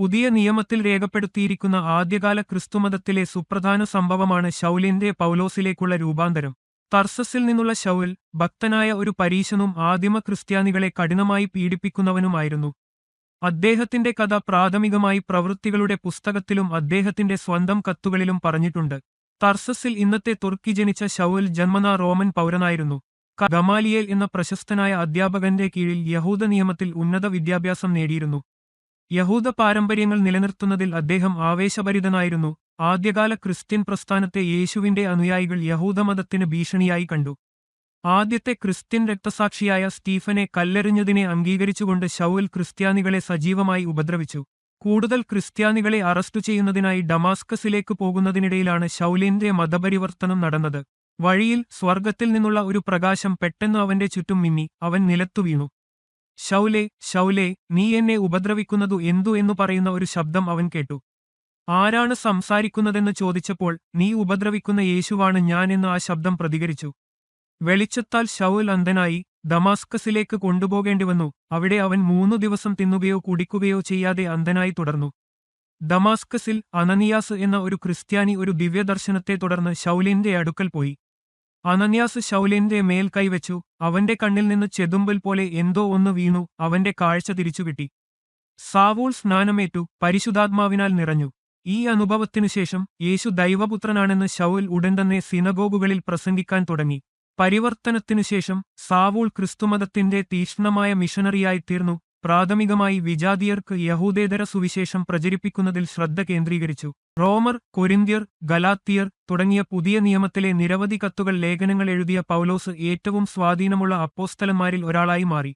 പുതിയ നിയമത്തിൽ രേഖപ്പെടുത്തിയിരിക്കുന്ന ആദ്യകാല ക്രിസ്തുമതത്തിലെ സുപ്രധാന സംഭവമാണ് ശൗലിന്റെ പൗലോസിലേക്കുള്ള രൂപാന്തരം. തർസസിൽ നിന്നുള്ള ശൗൽ ഭക്തനായ ഒരു പരീശനും ആദിമ ക്രിസ്ത്യാനികളെ കഠിനമായി പീഡിപ്പിക്കുന്നവനുമായിരുന്നു. അദ്ദേഹത്തിന്റെ കഥ പ്രാഥമികമായി പ്രവൃത്തികളുടെ പുസ്തകത്തിലും അദ്ദേഹത്തിന്റെ സ്വന്തം കത്തുകളിലും പറഞ്ഞിട്ടുണ്ട്. തർസസിൽ ഇന്നത്തെ തുർക്കി ജനിച്ച ഷൗൽ ജന്മനാ റോമൻ പൗരനായിരുന്നു. ഗമാലിയേൽ എന്ന പ്രശസ്തനായ അധ്യാപകന്റെ കീഴിൽ യഹൂദ നിയമത്തിൽ ഉന്നത വിദ്യാഭ്യാസം നേടിയിരുന്നു. യഹൂദ പാരമ്പര്യങ്ങൾ നിലനിർത്തുന്നതിൽ അദ്ദേഹം ആവേശഭരിതനായിരുന്നു. ആദ്യകാല ക്രിസ്ത്യൻ പ്രസ്ഥാനത്തെ യേശുവിന്റെ അനുയായികൾ യഹൂദമതത്തിന് ഭീഷണിയായി കണ്ടു. ആദ്യത്തെ ക്രിസ്ത്യൻ രക്തസാക്ഷിയായ സ്റ്റീഫനെ കല്ലെറിഞ്ഞതിനെ അംഗീകരിച്ചുകൊണ്ട് ഷൌൽ ക്രിസ്ത്യാനികളെ സജീവമായി ഉപദ്രവിച്ചു. കൂടുതൽ ക്രിസ്ത്യാനികളെ അറസ്റ്റു ചെയ്യുന്നതിനായി ഡമാസ്കസിലേക്ക് പോകുന്നതിനിടയിലാണ് ഷൌലിന്റെ മതപരിവർത്തനം നടന്നത്. വഴിയിൽ സ്വർഗത്തിൽ നിന്നുള്ള ഒരു പ്രകാശം പെട്ടെന്ന് അവന്റെ ചുറ്റും മിന്നി. അവൻ നിലത്തു വീണു ശൗലേ ശൗലേ നീ എന്നെ ഉപദ്രവിക്കുന്നതു എന്തു എന്നു പറയുന്ന ഒരു ശബ്ദം അവൻ കേട്ടു. ആരാണ് സംസാരിക്കുന്നതെന്ന് ചോദിച്ചപ്പോൾ നീ ഉപദ്രവിക്കുന്ന യേശുവാണ് ഞാൻ എന്ന് ആ ശബ്ദം പ്രതികരിച്ചു. വെളിച്ചത്താൽ ശൗൽ അന്ധനായി ദമാസ്കസിലേക്ക് കൊണ്ടുപോകേണ്ടി വന്നു. അവിടെ അവൻ മൂന്നു ദിവസം തിന്നുകയോ കുടിക്കുകയോ ചെയ്യാതെ അന്ധനായി തുടർന്നു. ദമാസ്കസിൽ അനനിയാസ് എന്ന ഒരു ക്രിസ്ത്യാനി ഒരു ദിവ്യദർശനത്തെ തുടർന്ന് ശൗലിന്റെ അടുക്കൽ പോയി. അനന്യാസ് ശൗലിന്റെ മേൽ കൈവച്ചു അവന്റെ കണ്ണിൽ നിന്ന് ചെതുമ്പൽ പോലെ എന്തോ ഒന്ന് വീണു. അവന്റെ കാഴ്ച തിരിച്ചുകിട്ടി സാവൂൾ സ്നാനമേറ്റു. പരിശുദ്ധാത്മാവിനാൽ നിറഞ്ഞു. ഈ അനുഭവത്തിനുശേഷം യേശു ദൈവപുത്രനാണെന്ന് ശൗൽ ഉടൻ തന്നെ സിനഗോഗുകളിൽ പ്രസംഗിക്കാൻ തുടങ്ങി. പരിവർത്തനത്തിനുശേഷം സാവൂൾ ക്രിസ്തുമതത്തിന്റെ തീക്ഷ്ണമായ മിഷനറിയായി തീർന്നു. പ്രാഥമികമായി വിജാതിയർക്ക് യഹൂദേതര സുവിശേഷം പ്രചരിപ്പിക്കുന്നതിൽ ശ്രദ്ധ കേന്ദ്രീകരിച്ചു. റോമർ കൊരിന്ത്യർ ഗലാത്തിയർ തുടങ്ങിയ പുതിയ നിയമത്തിലെ നിരവധി കത്തുകൾ ലേഖനങ്ങൾ എഴുതിയ പൗലോസ് ഏറ്റവും സ്വാധീനമുള്ള അപ്പോസ്തലന്മാരിൽ ഒരാളായി മാറി.